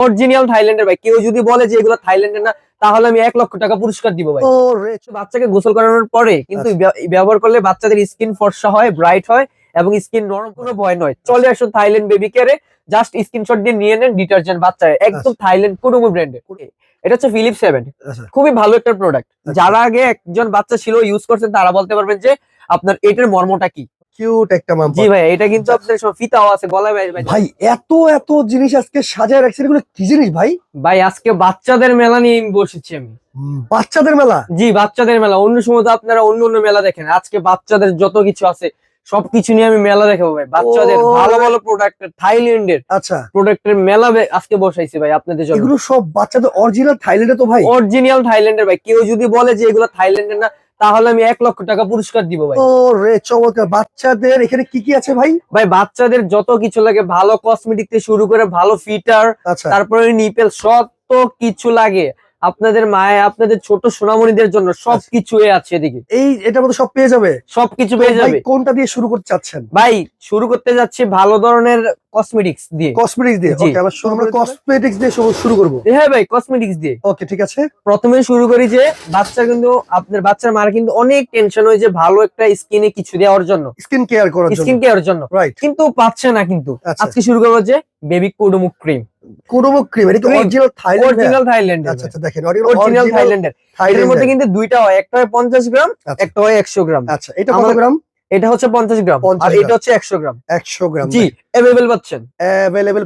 Original থাইল্যান্ডের ভাই। কেউ যদি বলে যে এগুলো থাইল্যান্ডের না তাহলে আমি এক লক্ষ টাকা পুরস্কার দিব ভাই। বাচ্চাকে গোসল করানোর পরে কিন্তু আচ্ছা। ব্যবহার করলে বাচ্চাদের স্কিন ফর্সা হয় ব্রাইট হয় এবং স্কিন নরম কোনো ভয় নয়। চলে আসুন থাইল্যান্ড বেবি কেয়ারে জাস্ট স্ক্রিনশট দিয়ে নিয়ে নেন ডিটারজেন্ট বাচ্চার একদম থাইল্যান্ড কুরুমু ব্র্যান্ডের এটা হচ্ছে ফিলিপ সেভেন আচ্ছা। খুবই ভালো একটা প্রোডাক্ট আচ্ছা। যারা আগে একজন বাচ্চা ছিল ইউজ করছেন তারা বলতে পারবেন যে আপনার এটার মর্মটা কি? কিউট একটা মাম্পা জি ভাই এটা কিন্তু আপনার সব ফিতাও আছে গলায় ভাই ভাই এত এত জিনিস আজকে সাজায় রাখছেন এগুলো কি জিনিস ভাই? ভাই আজকে বাচ্চাদের মেলা নিয়ে আমি বসেছি আমি। বাচ্চাদের মেলা? জি বাচ্চাদের মেলা। অন্য সময় তো আপনারা অন্য অন্য মেলা দেখেন। আজকে বাচ্চাদের যত কিছু আছে সবকিছু নিয়ে আমি মেলা দেখাবো ভাই। বাচ্চাদের ভালো ভালো প্রোডাক্ট থাইল্যান্ডের আচ্ছা। প্রোডাক্টের মেলা আজকে বসাইছি ভাই আপনাদের জন্য। এগুলো সব বাচ্চাদের অরিজিনাল থাইল্যান্ডে তো ভাই? অরিজিনাল থাইল্যান্ডের ভাই। কেউ যদি বলে যে এগুলো থাইল্যান্ডের না তাহলে আমি এক লক্ষ টাকা পুরস্কার দিব ভাই। ও রে চমৎকার। বাচ্চাদের এখানে কি কি আছে ভাই? ভাই বাচ্চাদের যত কিছু লাগে ভালো কসমেটিক থেকে শুরু করে ভালো ফিটার আচ্ছা। তারপরে নিপেল সব কিছু লাগে। আপনাদের মায়ে আপনাদের ছোট সোনামণিদের জন্য সবকিছু আছে এদিকে। এই এটার মধ্যে সব পেয়ে যাবে? সবকিছু পেয়ে যাবে। কোনটা দিয়ে শুরু করতে চাচ্ছেন? ভাই শুরু করতে যাচ্ছি ভালো ধরনের কসমেটিক্স দিয়ে। কসমেটিক্স দিয়ে? ওকে শুরু আমরা কসমেটিক্স দিয়ে শুরু- শুরু করব। হ্যাঁ ভাই কসমেটিক্স দিয়ে। ওকে ঠিক আছে। প্রথমে শুরু করি যে বাচ্চা কিন্তু আপনার বাচ্চার মার কিন্তু অনেক টেনশন হয় যে ভালো একটা স্কিনে কিছু দেওয়ার জন্য। স্কিন কেয়ার করার জন্য। স্কিন কেয়ার জন্য। রাইট কিন্তু পাচ্ছে না কিন্তু। আচ্ছা। আজকে শুরু করব যে বেবি কোডোমুক ক্রিম ক্রিম এটা কি অরিজিনাল থাইল্যান্ড অরিজিনাল থাইল্যান্ডের আচ্ছা আচ্ছা দেখেন অরিজিনাল অরিজিনাল থাইল্যান্ডের এর। থাইল্যান্ড মধ্যে কিন্তু দুইটা হয় একটা হয় পঞ্চাশ গ্রাম আচ্ছা। একটা হয় একশো গ্রাম। আচ্ছা এটা কত গ্রাম? এটা হচ্ছে পঞ্চাশ গ্রাম আর এটা হচ্ছে একশো গ্রাম। 100 গ্রাম জি পাচ্ছেন।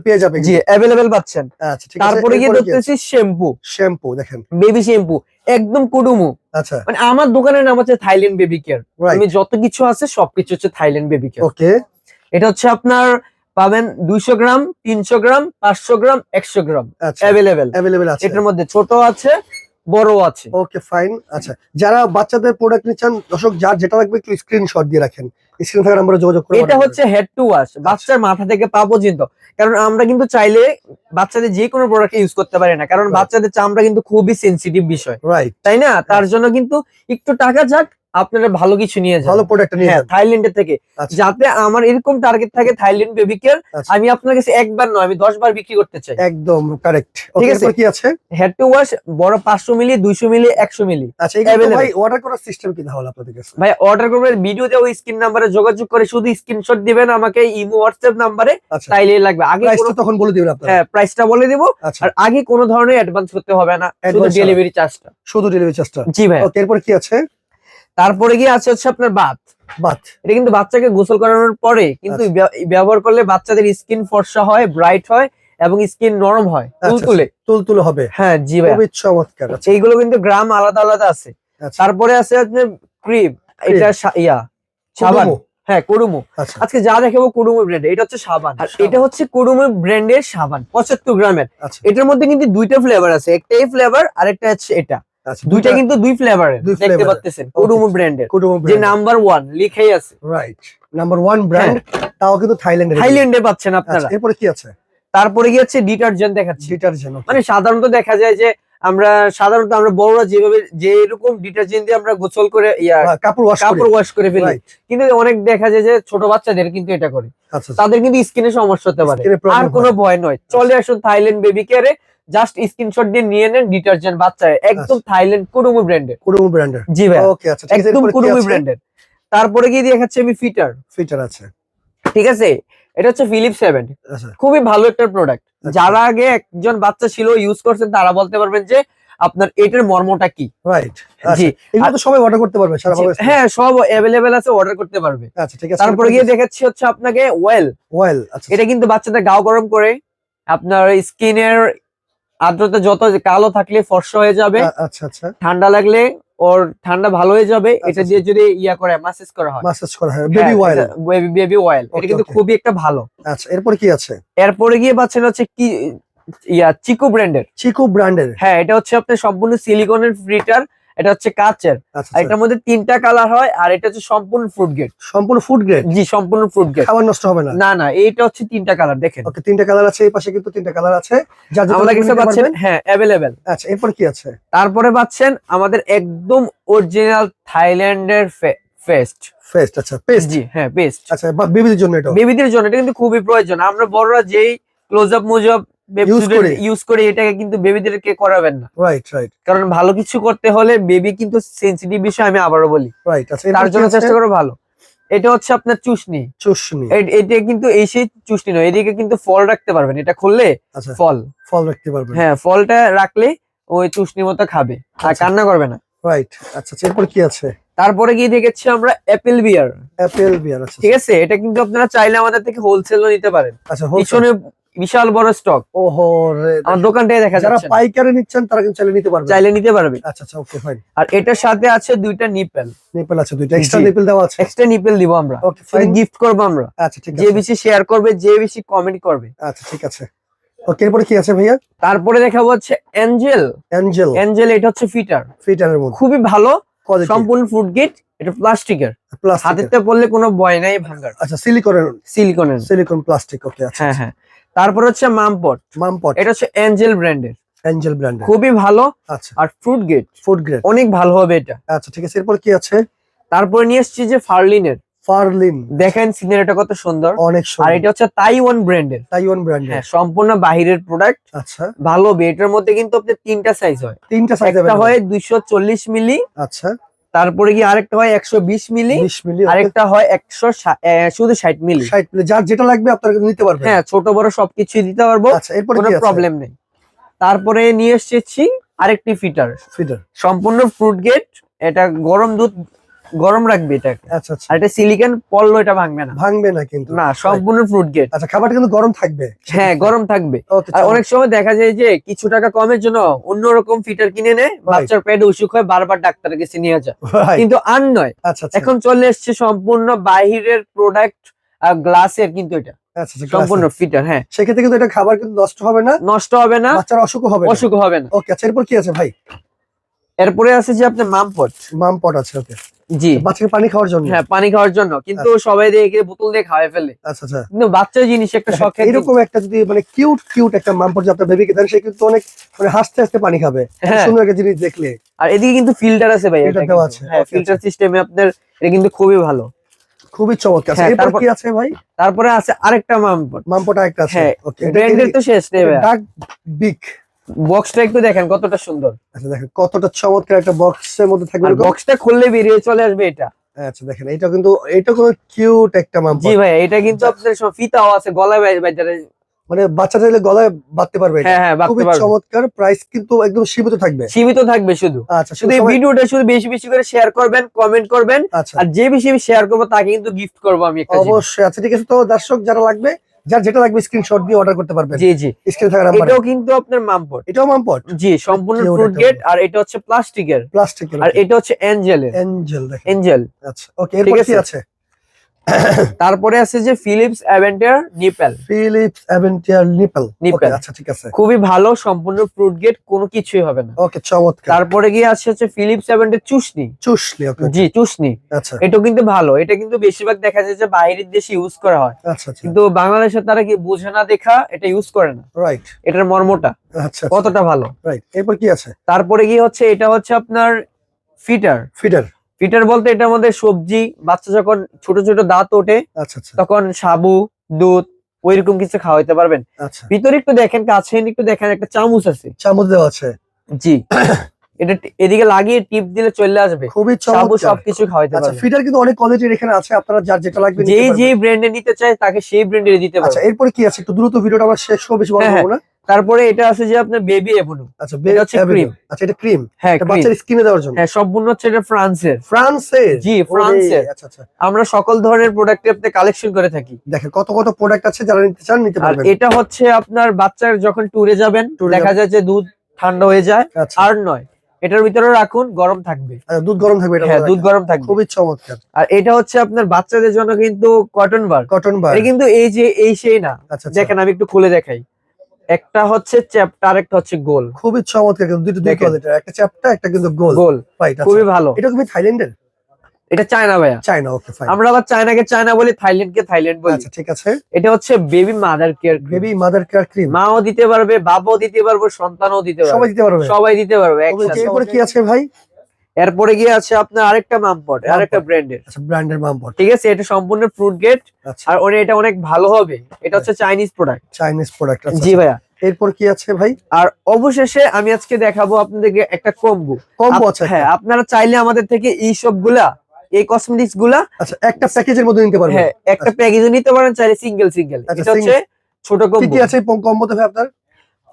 পেয়ে যাবে জি অ্যাভেলেবেল পাচ্ছেন। আচ্ছা ঠিক আছে তারপরে গিয়ে দেখতেছি শ্যাম্পু শ্যাম্পু দেখেন। বেবি শ্যাম্পু একদম কুডুমু আচ্ছা। মানে আমার দোকানের নাম হচ্ছে থাইল্যান্ড বেবি কেয়ার আমি যত কিছু আছে সবকিছু হচ্ছে থাইল্যান্ড বেবি কেয়ার ওকে এটা হচ্ছে আপনার পাবেন দুইশো গ্রাম তিনশো গ্রাম পাঁচশো গ্রাম একশো গ্রাম। আচ্ছা। অ্যাভেলেবেল অ্যাভেলেবল আছে। এটার মধ্যে ছোট আছে বড় আছে। ওকে ফাইন আচ্ছা। যারা বাচ্চাদের প্রোডাক্ট নিচ্ছেন দর্শক যার যেটা লাগবে একটু স্ক্রিনশট দিয়ে রাখেন। স্ক্রিন থাকার আমরা যোগাযোগ করে এটা হচ্ছে হেড টু ওয়াশ বাচ্চার মাথা থেকে পা পর্যন্ত। কারণ আমরা কিন্তু চাইলে বাচ্চাদের যে কোনো প্রোডাক্ট ইউজ করতে পারি না। কারণ. বাচ্চাদের চামড়া কিন্তু খুবই সেন্সিটিভ বিষয়। রাইট তাই না? তার জন্য কিন্তু একটু টাকা যাক আপনারা ভালো কিছু নিয়ে যান। ভালো প্রোডাক্ট নিয়ে হ্যাঁ যান। থাইল্যান্ডের থেকে। আচ্ছা। যাতে আমার এরকম টার্গেট থাকে থাইল্যান্ড বেবি কেয়ার আচ্ছা। আমি আপনার কাছে একবার নয় আমি দশ বার বিক্রি করতে চাই। একদম কারেক্ট ঠিক আছে। কি আছে? হেড টু ওয়াশ বড় পাঁচশো মিলি দুইশো মিলি একশো মিলি। আচ্ছা এগুলো Available. ভাই অর্ডার করার সিস্টেম কি তাহলে আপনাদের কাছে? ভাই অর্ডার করবেন ভিডিওতে ওই স্ক্রিন নাম্বারে যোগাযোগ করে শুধু স্ক্রিনশট দিবেন আমাকে ইমো হোয়াটসঅ্যাপ নাম্বারে তাইলেই লাগবে। আগে প্রাইস তো তখন বলে দিবেন আপনারা। হ্যাঁ প্রাইসটা বলে দিব। আচ্ছা। আর আগে কোনো ধরনের অ্যাডভান্স করতে হবে না। শুধু। ডেলিভারি চার্জটা শুধু ডেলিভারি চার্জটা জি ভাই। এরপর কি আছে? তারপরে গিয়ে আছে হচ্ছে আপনার বাত। বাত। এটা কিন্তু বাচ্চাকে গোসল করানোর পরে কিন্তু আচ্ছা। ব্যবহার করলে বাচ্চাদের স্কিন ফর্সা হয় ব্রাইট হয় এবং স্কিন নরম হয় আচ্ছা, তুলতুলে। তুলতুলে হবে। হ্যাঁ জি ভাই খুবই চমৎকার আচ্ছা। এইগুলো কিন্তু গ্রাম আলাদা আলাদা আছে। আচ্ছা। তারপরে আছে আপনার ক্রিম এটা ইয়া সাবান। হ্যাঁ কুড়ুমু। আচ্ছা। আজকে যা দেখাবো কুড়ুমু ব্র্যান্ড এটা হচ্ছে সাবান। আর এটা হচ্ছে কুড়ুমু ব্র্যান্ডের সাবান পঁচাত্তর গ্রামের। আচ্ছা। এটার মধ্যে কিন্তু দুইটা ফ্লেভার আছে একটা এই ফ্লেভার আর একটা হচ্ছে এটা। আচ্ছা দুইটা কিন্তু দুই ফ্লেভারের দেখতে। পাচ্ছেন কুড়ুমু ব্র্যান্ডের যে নাম্বার ওয়ান লিখেই আছে। রাইট নাম্বার ওয়ান ব্র্যান্ড তাও কিন্তু থাইল্যান্ডের থাইল্যান্ডে পাচ্ছেন আপনারা। আচ্ছা এরপরে কি আছে? তারপরে গিয়েছে ডিটারজেন্ট দেখাচ্ছি। ডিটারজেন্ট মানে সাধারণত দেখা যায় যে আমরা সাধারণত আমরা বড়রা যেভাবে যে এরকম ডিটারজেন্ট দিয়ে আমরা গোসল করে ইয়া কাপড় ওয়াশ কাপড় ওয়াশ করে ফেলি। কিন্তু অনেক দেখা যায় যে ছোট বাচ্চাদের কিন্তু এটা করে। আচ্ছা তাদের কিন্তু স্কিনে সমস্যা হতে পারে। আর কোনো ভয় নয়। চলে আসুন থাইল্যান্ড বেবি কেয়ারে জাস্ট স্ক্রিনশট দিয়ে নিয়ে নেন ডিটারজেন্ট বাচ্চার। একদম থাইল্যান্ড কুরুমু ব্র্যান্ডের কুডুমো ব্র্যান্ডের জি ভাই ওকে আচ্ছা একদম কুরুমু ব্র্যান্ডের তারপরে গিয়ে দেখাচ্ছে আমি ফিটার ফিটার আছে। ঠিক আছে? এটা হচ্ছে ফিলিপ সেভেন আচ্ছা। খুবই ভালো একটা প্রোডাক্ট আচ্ছা। যারা আগে একজন বাচ্চা ছিল ইউজ করছেন তারা বলতে পারবেন যে আপনার এটার মর্মটা কি। রাইট জি। এগুলো তো সবাই অর্ডার করতে পারবে সারা হ্যাঁ সব অ্যাভেলেবেল আছে অর্ডার করতে পারবে। আচ্ছা ঠিক আছে। তারপরে গিয়ে দেখাচ্ছি হচ্ছে আপনাকে ওয়েল ওয়েল আচ্ছা। এটা কিন্তু বাচ্চাদের গাও গরম করে। আপনার স্কিনের আর্দ্রতা যত কালো থাকলে ফর্সা হয়ে যাবে আচ্ছা আচ্ছা। ঠান্ডা লাগলে ওর ঠান্ডা ভালো হয়ে যাবে এটা আচ্ছা, দিয়ে যদি ইয়া করে ম্যাসেজ করা হয়। মাসাজ করা হয় বেবি অয়েল বেবি অয়েল এটা কিন্তু খুবই একটা ভালো। আচ্ছা এরপর কি আছে? এরপরে গিয়ে পাচ্ছেন হচ্ছে কি ইয়া চিকু ব্র্যান্ডের চিকু ব্র্যান্ডের হ্যাঁ এটা হচ্ছে আপনার সম্পূর্ণ সিলিকনের ফ্রিটার এটা হচ্ছে কাচের। আচ্ছা এটার মধ্যে তিনটা কালার হয় আর এটা হচ্ছে সম্পূর্ণ ফ্রুট গেট সম্পূর্ণ ফুড গ্রেড জি সম্পূর্ণ ফ্রুট গেট খাবার নষ্ট হবে না? না না এইটা হচ্ছে তিনটা কালার দেখেন। ওকে তিনটা কালার আছে এই পাশে কিন্তু তিনটা কালার আছে। যা যেটা আমাদের লাগবে পাচ্ছেন হ্যাঁ অ্যাভেলেবেল আচ্ছা এরপর কি আছে? তারপরে পাচ্ছেন আমাদের একদম অরিজিনাল থাইল্যান্ডের ফেস্ট ফেস্ট আচ্ছা পেস্ট জি হ্যাঁ পেস্ট আচ্ছা বেবিদের জন্য এটা। বেবিদের জন্য এটা কিন্তু খুবই প্রয়োজন। আমরা বড়রা যেই ক্লোজ আপ মুজব Use করে? ইউজ করে এটাকে কিন্তু বেবিদেরকে করাবেন না। রাইট রাইট কারণ ভালো কিছু করতে হলে বেবি কিন্তু সেন্সিটিভ বিষয় আমি আবারও বলি। রাইট আচ্ছা তার জন্য চেষ্টা করো ভালো। এটা হচ্ছে আপনার চুষনি। চুষনি। এটা কিন্তু এই সেই চুষনি নয় এদিকে কিন্তু ফল রাখতে পারবেন। এটা খুললে আচ্ছা ফল। ফল রাখতে পারবেন। হ্যাঁ ফলটা রাখলে ওই চুষনির মতো খাবে। আর আচ্ছা। কান্না করবে না। রাইট আচ্ছা আচ্ছা, এরপর কি আছে? তারপরে গিয়ে দেখেছি আমরা অ্যাপেল বিয়ার অ্যাপেল বিয়ার আছে ঠিক আছে এটা কিন্তু আপনারা চাইলে আমাদের থেকে হোলসেলও নিতে পারেন। আচ্ছা হোলসেল পিছনে বিশাল বড় স্টক ওহো আমার দোকানটাই দেখা যারা যাচ্ছে। পাইকারি নিচ্ছেন তারা কিন্তু চাইলে নিতে পারবে। চাইলে নিতে পারবে। আচ্ছা আচ্ছা ওকে ফাইন আর এটার সাথে আছে দুইটা নিপেল নিপেল আছে দুইটা এক্সট্রা নিপেল দেওয়া আছে। এক্সট্রা নিপেল দিব আমরা। ওকে ফাইন গিফট করব আমরা। আচ্ছা ঠিক যে আছে। বেশি শেয়ার করবে যে বেশি কমেন্ট করবে। আচ্ছা ঠিক আছে। ওকে এরপরে কি আছে ভাইয়া? তারপরে দেখাবো হচ্ছে অ্যাঞ্জেল অ্যাঞ্জেল অ্যাঞ্জেল এটা হচ্ছে ফিটার। ফিটারের মধ্যে। খুবই ভালো। সম্পূর্ণ ফুড গেট এটা প্লাস্টিকের। প্লাস্টিক হাতেতে পড়লে কোনো ভয় নাই ভাঙার। আচ্ছা সিলিকনের সিলিকনের সিলিকন প্লাস্টিক ওকে আচ্ছা হ্যাঁ হ্যাঁ। তারপরে হচ্ছে মামপট মামপট এটা হচ্ছে অ্যাঞ্জেল ব্র্যান্ডের অ্যাঞ্জেল ব্র্যান্ড খুবই ভালো। আচ্ছা। আর ফ্রুট গেট ফুড গ্রেড অনেক ভালো হবে এটা। আচ্ছা ঠিক আছে এরপর কি আছে? তারপরে নিয়ে এসেছি যে ফার্লিনের ফারলিন দেখেন সিনারিটা কত সুন্দর। অনেক আর সুন্দর এটা হচ্ছে তাইওয়ান ব্র্যান্ডের তাইওয়ান ব্র্যান্ডের হ্যাঁ সম্পূর্ণ বাহিরের প্রোডাক্ট আচ্ছা। ভালো হবে। এটার মধ্যে কিন্তু আপনার তিনটা সাইজ হয়। তিনটা সাইজ একটা হয় দুইশো চল্লিশ মিলি। আচ্ছা। তারপরে কি আরেকটা হয় একশো বিশ মিলি 20 মিলি আরেকটা হয় একশো শুধু ষাট মিলি। 60 মিলি যার যেটা লাগবে আপনারা নিতে পারবেন। হ্যাঁ ছোট বড় সবকিছুই দিতে পারব আচ্ছা কোনো প্রবলেম নেই। তারপরে নিয়ে এসেছি আরেকটি ফিটার। ফিটার। সম্পূর্ণ ফ্রুট গেট এটা গরম দুধ গরম রাখবে এটা আচ্ছা আচ্ছা। আর এটা সিলিকন পড়ল এটা ভাঙবে না। ভাঙবে না কিন্তু। না সম্পূর্ণ ফ্রুট গেট আচ্ছা খাবারটা কিন্তু গরম থাকবে। হ্যাঁ গরম থাকবে। আর অনেক সময় দেখা যায় যে কিছু টাকা কমের জন্য অন্যরকম ফিটার কিনে নেয় বাচ্চার পেটে অসুখ হয় বারবার ডাক্তারের কাছে নিয়ে যায় কিন্তু আর নয় আচ্ছা আচ্ছা। এখন চলে এসছে সম্পূর্ণ বাহিরের প্রোডাক্ট গ্লাসের কিন্তু এটা। আচ্ছা আচ্ছা সম্পূর্ণ ফিটার হ্যাঁ। সেক্ষেত্রে কিন্তু এটা খাবার কিন্তু নষ্ট হবে না নষ্ট হবে না বাচ্চার অসুখ হবে অসুখ হবে না। ওকে আচ্ছা এরপর কি আছে ভাই? এরপরে আছে যে আপনার মামপট মামপট আছে ওকে জি। বাচ্চাকে পানি খাওয়ার জন্য? হ্যাঁ পানি খাওয়ার জন্য। কিন্তু সবাই দেখে বোতল দিয়ে খাওয়াই ফেলে। আচ্ছা আচ্ছা। কিন্তু বাচ্চার জিনিস একটা শখ এরকম একটা যদি মানে কিউট কিউট একটা মাম পট যদি আপনার বেবিকে দেন সে কিন্তু অনেক মানে হাসতে হাসতে পানি খাবে। হ্যাঁ। সুন্দর একটা জিনিস দেখলে। আর এদিকে কিন্তু ফিল্টার আছে ভাই এটা দেওয়া আছে, হ্যাঁ ফিল্টার সিস্টেমে আপনার এটা কিন্তু খুবই ভালো। খুবই চমৎকার। আচ্ছা, হ্যাঁ, এরপর কি আছে ভাই? তারপরে আছে আরেকটা মামপট মাম পট একটা আছে। হ্যাঁ ওকে ব্র্যান্ডের তো শেষ নেই ভাই। ডাক বিগ বক্সটা একটু দেখেন কতটা সুন্দর। আচ্ছা দেখেন কতটা চমৎকার একটা বক্সের মধ্যে থাকবে বক্সটা খুললে বেরিয়ে চলে আসবে এটা। আচ্ছা দেখেন এটা কিন্তু এটা কোনো কিউট একটা মাম জি ভাই এটা কিন্তু আপনার সব ফিতাও আছে গলায় বাজারে। মানে বাচ্চা চাইলে গলায় বাঁধতে পারবে হ্যাঁ হ্যাঁ খুবই চমৎকার প্রাইস কিন্তু একদম সীমিত থাকবে। সীমিত থাকবে শুধু। আচ্ছা শুধু এই ভিডিওটা শুধু বেশি বেশি করে শেয়ার করবেন কমেন্ট করবেন। আচ্ছা। আর যে বেশি শেয়ার করব তাকে কিন্তু গিফট করব আমি অবশ্যই। আচ্ছা ঠিক আছে তো দর্শক যারা লাগবে যার যেটা লাগবে স্ক্রিনশট দিয়ে অর্ডার করতে পারবেন। জি জি। স্ক্রিনে থাকা নাম্বার এটাও কিন্তু আপনার মামপট। এটাও মামপট? জি সম্পূর্ণ ফ্রুট গেট আর এটা হচ্ছে প্লাস্টিকের প্লাস্টিকের আর এটা হচ্ছে অ্যাঞ্জেলের এঞ্জেল দেখেন। এঞ্জেল আচ্ছা ওকে এরপর কি আছে? তারপরে আছে যে ফিলিপস অ্যাভেন্টার নিপেল ফিলিপস অ্যাভেন্টিয়ার নিপল Nipple। আচ্ছা ঠিক আছে। খুবই ভালো সম্পূর্ণ ফ্রুট গেট কোনো কিছুই হবে না। ওকে চমৎকার। তারপরে গিয়ে আছে হচ্ছে ফিলিপস অ্যাভেন্টার চুষনি চুষলি ওকে জি চুষনি আচ্ছা। এটাও কিন্তু ভালো এটা কিন্তু বেশিরভাগ দেখা যায় যে বাইরের দেশে ইউজ করা হয়। আচ্ছা আচ্ছা। কিন্তু বাংলাদেশে তারা কি বোঝে না দেখা এটা ইউজ করে না। রাইট এটার মর্মটা আচ্ছা কতটা ভালো। রাইট এরপর কি আছে? তারপরে গিয়ে হচ্ছে এটা হচ্ছে আপনার ফিটার। ফিডার ফিটার বলতে এটার মধ্যে সবজি বাচ্চা যখন ছোট ছোট দাঁত ওঠে আচ্ছা আচ্ছা। তখন সাবু দুধ ওইরকম কিছু খাওয়াইতে পারবেন। আচ্ছা। ভিতরে একটু দেখেন কাছে একটু দেখেন একটা চামচ আছে। চামচ দেওয়া আছে। জি। এটা এদিকে লাগিয়ে টিপ দিলে চলে আসবে। খুবই সাবু চমৎকার। সবকিছু খাওয়াইতে পারবে ফিডার কিন্তু অনেক কোয়ালিটির এখানে আছে আপনারা যার যেটা লাগবে নিতে যে পারবেন। ব্র্যান্ডে নিতে চায় তাকে সেই ব্র্যান্ডে দিতে আচ্ছা পারবে এরপরে কি আছে? একটু দ্রুত ভিডিওটা আবার শেষ হবে বেশি বড় হ্যাঁ, না। তারপরে এটা আছে যে আপনার বেবি এভনু আচ্ছা এটা হচ্ছে cream। আচ্ছা এটা ক্রিম হ্যাঁ এটা cream। বাচ্চার স্কিনে দেওয়ার জন্য। হ্যাঁ সম্পূর্ণ হচ্ছে এটা ফ্রান্সের ফ্রান্সের জি, ফ্রান্সের। আচ্ছা আচ্ছা। আমরা সকল ধরনের প্রোডাক্ট আপনি কালেকশন করে থাকি। দেখেন কত কত প্রোডাক্ট আছে যারা নিতে চান নিতে আর পারবেন। এটা হচ্ছে আপনার বাচ্চার যখন ট্যুরে যাবেন দেখা যায় যে দুধ ঠান্ডা হয়ে যায় আচ্ছা। আর নয়। এটার ভিতরে রাখুন গরম থাকবে। আচ্ছা, দুধ গরম থাকবে এটা হ্যাঁ দুধ গরম থাকবে। খুবই চমৎকার। আর এটা হচ্ছে আপনার বাচ্চাদের জন্য কিন্তু কটন বার কটন বার কিন্তু এই যে এই সেই না। আচ্ছা আচ্ছা। দেখেন আমি একটু খুলে দেখাই। একটা হচ্ছে চ্যাপ্টার আর একটা হচ্ছে গোল। খুবই চমৎকার কিন্তু দুটো দুই। একটা চ্যাপটা একটা কিন্তু গোল। গোল। খুবই ভালো। এটা কি থাইল্যান্ডের? এটা চায়না ভাইয়া। চায়না ওকে ফাইন আমরা আবার চায়নাকে চায়না বলি থাইল্যান্ডকে থাইল্যান্ড বলি। আচ্ছা ঠিক আছে। এটা হচ্ছে baby mother care baby mother care cream মাও দিতে পারবে বাবাও দিতে পারবে সন্তানও দিতে পারবে। সবাই দিতে পারবে? সবাই দিতে পারবে একসাথে। এরপরে কি আছে ভাই? এরপরে গিয়ে আছে আপনার আরেকটা মামপট আরেকটা ব্র্যান্ডের আচ্ছা ব্র্যান্ডের মামপট। ঠিক আছে এটা সম্পূর্ণ ফ্রুট গেট আচ্ছা। আর ওনে এটা অনেক ভালো হবে। এটা হচ্ছে চাইনিজ প্রোডাক্ট চাইনিজ প্রোডাক্ট জি ভাইয়া। এরপর কি আছে ভাই? আর অবশেষে আমি আজকে দেখাবো আপনাদেরকে একটা কম্বো কম্বো আছে হ্যাঁ আপনারা চাইলে আমাদের থেকে এই সবগুলা এই কসমেটিক্সগুলা আচ্ছা একটা প্যাকেজের মধ্যে নিতে পারবেন। হ্যাঁ একটা প্যাকেজও নিতে পারেন চাইলে সিঙ্গেল সিঙ্গেল আচ্ছা, এটা হচ্ছে ছোট কম্বো কি আছে কম্বোতে ভাই আপনার?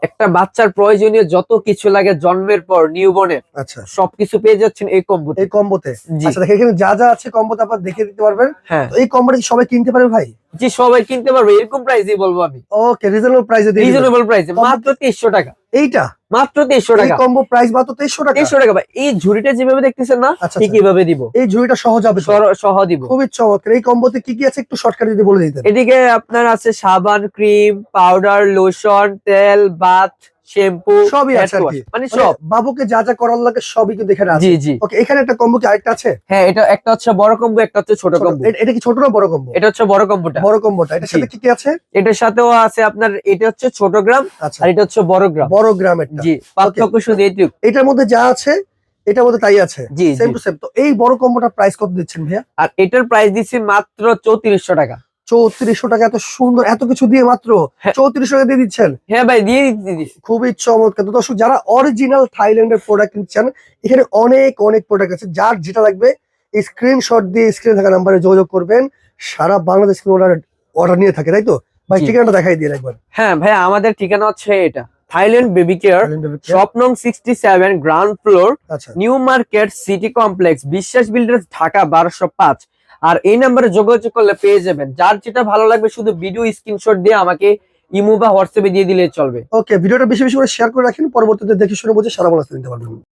একটা বাচ্চার প্রয়োজনীয় যত কিছু লাগে জন্মের পর নিউবর্নের আচ্ছা। সবকিছু পেয়ে যাচ্ছেন এই কম্বোতে। এই কম্বোতে? আচ্ছা দেখেন এখানে যা যা আছে কম্বোতে আপনারা দেখে দিতে পারবেন। হ্যাঁ। এই কম্বোটা কি সবাই কিনতে পারবে ভাই? জি সবাই কিনতে পারবে। এরকম প্রাইসই বলব আমি। ওকে রিজনেবল প্রাইসে। রিজনেবল প্রাইসে মাত্র তেইশশো টাকা। এইটা? মাত্র তেইশশো এই টাকা। কম্বো প্রাইস মাত্র তেইশশো টাকা? তেইশশো টাকা ভাই। এই ঝুড়িটা যেভাবে দেখতেছেন না আচ্ছা, ঠিক আচ্ছা। এইভাবে দিব। এই ঝুড়িটা সহজ হবে সহ দিব। খুবই চমৎকার। এই কম্বোতে কি কি আছে একটু শর্টকাট যদি বলে দিতেন? এদিকে আপনার আছে সাবান ক্রিম পাউডার লোশন তেল বাথ শ্যাম্পু সবই আছে মানে মানে সব। বাবুকে যা যা করার লাগে সবই কিন্তু এখানে আছে। জি জি। ওকে এখানে একটা কম্বো কি আরেকটা আছে? হ্যাঁ এটা একটা হচ্ছে বড় কম্বো একটা হচ্ছে ছোট কম্বো। এটা কি ছোট না বড় কম্বো? এটা হচ্ছে বড় কম্বোটা। বড় কম্বোটা। এটার জি। সাথে কি কি আছে? এটার সাথেও আছে আপনার এটা হচ্ছে ছোট গ্রাম আচ্ছা। আর এটা হচ্ছে বড় গ্রাম। বড় গ্রামেরটা। জি পার্থক্য শুধু এইটুকু। এটার মধ্যে যা আছে এটার মধ্যে তাই আছে। সেম টু সেম তো এই বড় কম্বোটা প্রাইস কত দিচ্ছেন ভাইয়া? আর এটার প্রাইস দিচ্ছি মাত্র চৌত্রিশশো টাকা। চৌত্রিশশো টাকা এত সুন্দর এত কিছু দিয়ে মাত্র হ্যাঁ। চৌত্রিশশো টাকা দিয়ে দিচ্ছেন। হ্যাঁ ভাই দিয়ে দিচ্ছি খুবই চমৎকার। তো দর্শক যারা অরিজিনাল থাইল্যান্ডের প্রোডাক্ট নিচ্ছেন এখানে অনেক অনেক প্রোডাক্ট আছে। যার যেটা লাগবে স্ক্রিনশট দিয়ে স্ক্রিনে থাকা নাম্বারে যোগাযোগ করবেন। সারা বাংলাদেশ অর্ডার অর্ডার নিয়ে থাকে তাই তো? ভাই ঠিকানাটা দেখাই দিয়ে একবার। হ্যাঁ ভাই আমাদের ঠিকানা হচ্ছে এটা থাইল্যান্ড বেবি কেয়ার শপ নং sixty seven ground floor new market city complex Biswas builders Dhaka বারোশো পাঁচ। আর এই নাম্বারে যোগাযোগ করলে পেয়ে যাবেন। যার যেটা ভালো লাগবে শুধু ভিডিও স্ক্রিনশট দিয়ে আমাকে ইমো বা হোয়াটসঅ্যাপে দিয়ে দিলে চলবে। ওকে ভিডিওটা বেশি বেশি করে শেয়ার করে রাখেন, পরবর্তীতে দেখে শুনে বুঝে সারা বলা নিতে পারবেন।